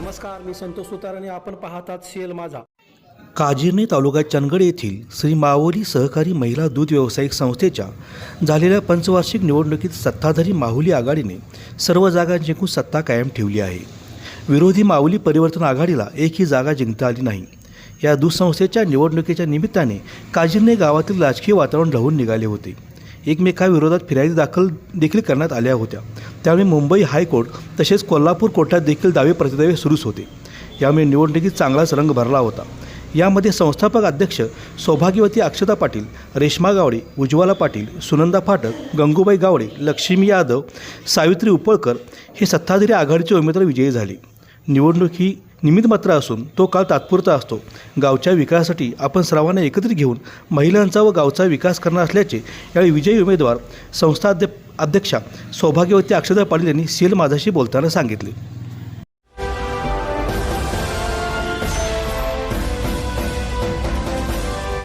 नमस्कार मी संतोष सुतार आणि आपण पाहतात सीएल माझा. काजीर्णे तालुका चंदगड येथील श्री मावली सहकारी महिला दूध व्यावसायिक संस्थेच्या झालेल्या पंचवार्षिक निवडणुकीत सत्ताधारी माहुली आघाडीने सर्व जागा जिंकून सत्ता कायम ठेवली आहे. विरोधी माऊली परिवर्तन आघाडीला एकही जागा जिंकता आली नाही. या दूध संस्थेच्या निवडणुकीच्या निमित्ताने काजीर्णे गावातील राजकीय वातावरण ढवून निघाले होते. एकमेकाविरोधात फिर्यादी दाखल देखील करण्यात आल्या होत्या. त्यामुळे मुंबई हायकोर्ट तसेच कोल्हापूर कोर्टात देखील दावे प्रतिदावे सुरूच होते. यामुळे निवडणुकीत चांगलाच रंग भरला होता. यामध्ये संस्थापक अध्यक्ष सौभाग्यवती अक्षता पाटील रेश्मा गावडे उज्ज्वला पाटील सुनंदा फाटक गंगूबाई गावडे लक्ष्मी यादव सावित्री उपळकर हे सत्ताधारी आघाडीचे उमेदवार विजयी झाले. निवडणूक ही निमित्तमात्र असून तो काळ तात्पुरता असतो. गावच्या विकासासाठी आपण सर्वांना एकत्रित घेऊन महिलांचा व गावचा विकास करणार असल्याचे यावेळी विजयी उमेदवार संस्था अध्यक्षा सौभाग्यवती अक्षदा पाटील यांनी सेल माझाशी बोलताना सांगितले.